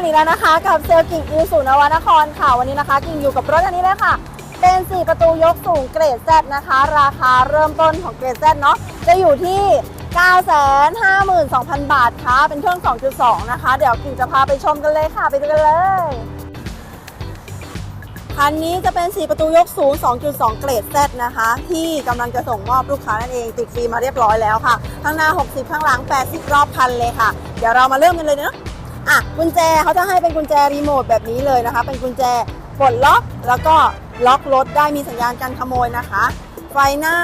กันอีกแล้วนะคะกับเซลกิ่งอิวสุนวนครค่ะวันนี้นะคะ กิ่งอยู่กับรถอันนี้เลยค่ะ เป็น 4 ประตูยกสูงเกรด Z นะคะ ราคาเริ่มต้นของเกรด Z เนาะจะอยู่ที่ 952,000 บาทค่ะ เป็นเครื่อง 2.2 นะคะ เดี๋ยวกิ่งจะพาไปชมกันเลยค่ะ ไปดูกันเลยคันนี้จะเป็น 4 ประตูยกสูง 2.2 เกรด Z นะคะ ที่กำลังจะส่งมอบลูกค้านั่นเองติดฟรีมาเรียบร้อยแล้วค่ะข้างหน้า 60 ข้างหลัง 80 รอบคันเลยค่ะ เดี๋ยวเรามาเริ่มกันเลยเนาะ อะกุญแจเขาจะให้เป็นกุญแจรีโมทแบบนี้เลยนะคะ เป็นกุญแจปลดล็อกแล้วก็ล็อกรถได้มีสัญญาณการขโมยนะคะ ไฟหน้า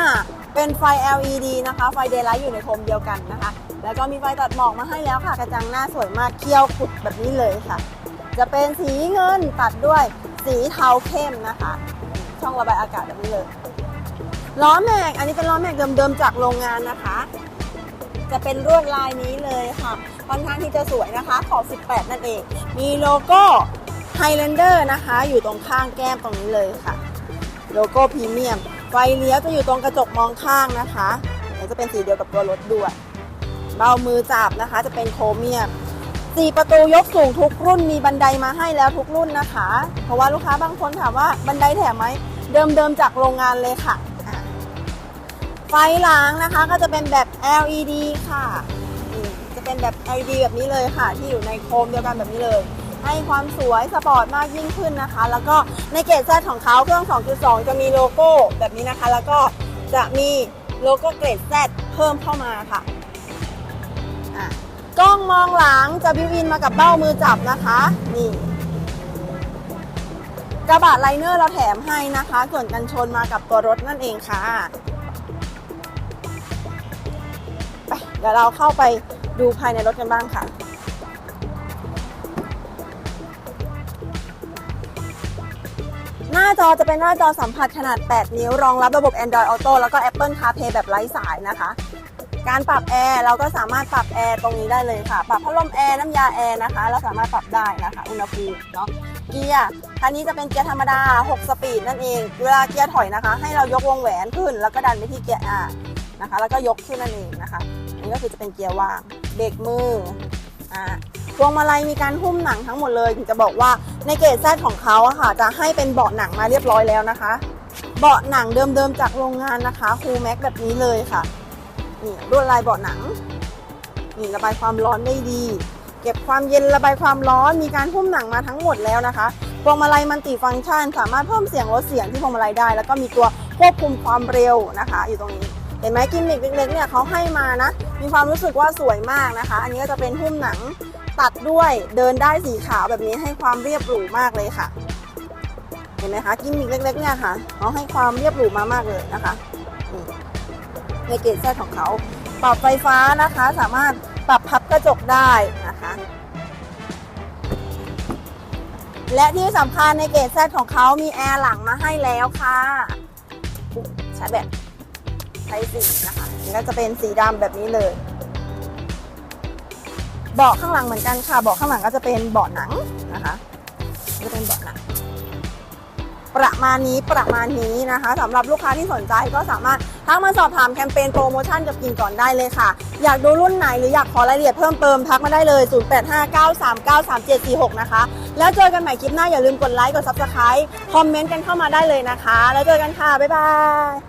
เป็นไฟ LED นะคะ ไฟเดย์ไลท์อยู่ในโคมเดียวกันนะคะ แล้วก็มีไฟตัดหมอกมาให้แล้วค่ะ กระจังหน้าสวยมากเคี้ยวขุดแบบนี้เลยค่ะ จะเป็นสีเงินตัดด้วยสีเทาเข้มนะคะ ช่องระบายอากาศแบบนี้เลยล้อแม็กอันนี้เป็นล้อแม็กเดิมๆจากโรงงานนะคะ จะเป็นลวดลายนี้เลยค่ะ ค่อนข้างที่จะสวยนะคะขอบ 18 นั่นเอง มีโลโก้ Highlander นะคะ อยู่ตรงข้างแก้มตรงนี้เลยค่ะ โลโก้พรีเมียม ไฟเลี้ยวจะอยู่ตรงกระจกมองข้างนะคะเดจะเป็นสีเดียวกับตัวรถด้วย เบามือจับนะคะ จะเป็นโครเมียมสี่ประตูยกสูงทุกรุ่นมีบันไดมาให้แล้วทุกรุ่นนะคะ เพราะว่าลูกค้าบางคนถามว่าบันไดแถมไหมเดิมๆจากโรงงานเลยค่ะ ฟหลังนะคะก็จะเป็นแบบ LED ค่ะนี่จะเป็นแบบ LED แบบนี้เลยค่ะ ที่อยู่ในโคมเดียวกันแบบนี้เลย ให้ความสวยสปอร์ตมากยิ่งขึ้นนะคะ แล้วก็ในเกรดแซของเขาเครื่อง 2.2 จะมีโลโก้แบบนี้นะคะ แล้วก็จะมีโลโก้เกรด Z เพิ่มเข้ามาค่ะอะกล้องมองหลังจะบิวอินมากับเบ้ามือจับนะคะ นี่กระบะไลเนอร์เราแถมให้นะคะ ส่วนกันชนมากับตัวรถนั่นเองค่ะ ดี๋ยวเราเข้าไปดูภายในรถกันบ้างค่ะ หน้าจอจะเป็นหน้าจอสัมผัสขนาด 8 นิ้ว รองรับระบบ Android Auto แล้วก็ Apple CarPlay แบบไร้สายนะคะ การปรับแอร์เราก็สามารถปรับแอร์ตรงนี้ได้เลยค่ะ ปรับพัดลมแอร์น้ำยาแอร์นะคะ เราสามารถปรับได้นะคะ อุณหภูมิเนาะเกียร์คันนี้จะเป็นเกียร์ธรรมดา 6 สปีดนั่นเอง เวลาเกียร์ถอยนะคะ ให้เรายกวงแหวนขึ้น แล้วก็ดันไปที่เกียร์ R นะคะ แล้วก็ยกขึ้นนั่นเองนะคะอันนี้ก็คือจะเป็นเกียร์ว่างเบรกมืออ่าพวงมาลัยมีการหุ้มหนังทั้งหมดเลยถึงจะบอกว่าในเกรดแซดของเขาอะค่ะ จะให้เป็นเบาะหนังมาเรียบร้อยแล้วนะคะ เบาะหนังเดิมๆจากโรงงานนะคะคูแม็กแบบนี้เลยค่ะนี่ลวดลายเบาะหนังนี่ระบายความร้อนได้ดี เก็บความเย็นระบายความร้อนมีการหุ้มหนังมาทั้งหมดแล้วนะคะพวงมาลัยมันติฟังก์ชัน สามารถเพิ่มเสียงลดเสียงที่พวงมาลัยได้ แล้วก็มีตัวควบคุมความเร็วนะคะ อยู่ตรงนี้ เห็นไหมกิมมิคเล็กๆเนี่ยเขาให้มานะ มีความรู้สึกว่าสวยมากนะคะ อันนี้ก็จะเป็นหุ้มหนังตัดด้วยเดินได้สีขาวแบบนี้ให้ความเรียบหรูมากเลยค่ะ เห็นไหมคะกิมมิคเล็กๆเนี่ยค่ะเขาให้ความเรียบหรูมามากเลยนะคะในเกจแซของเขาปรับไฟฟ้านะคะ สามารถปรับพับกระจกได้นะคะ และที่สำคัญในเกจแซของเขามีแอร์หลังมาให้แล้วค่ะใช้แบบ ไทสีนะคะก็จะเป็นสีดำแบบนี้เลย เบาะข้างหลังเหมือนกันค่ะ เบาะข้างหลังก็จะเป็นเบาะหนังนะคะ จะเป็นเบาะหนัง ประมาณนี้ประมาณนี้นะคะสำหรับลูกค้าที่สนใจก็สามารถทักมาสอบถามแคมเปญโปรโมชั่นกับกินก่อนได้เลยค่ะ อยากดูรุ่นไหนหรืออยากขอรายละเอียดเพิ่มเติมทักมาได้เลย 0859393746 นะคะ แล้วเจอกันใหม่คลิปหน้าอย่าลืมกดไลค์กด Subscribe คอมเมนต์กันเข้ามาได้เลยนะคะ แล้วเจอกันค่ะ บ๊ายบาย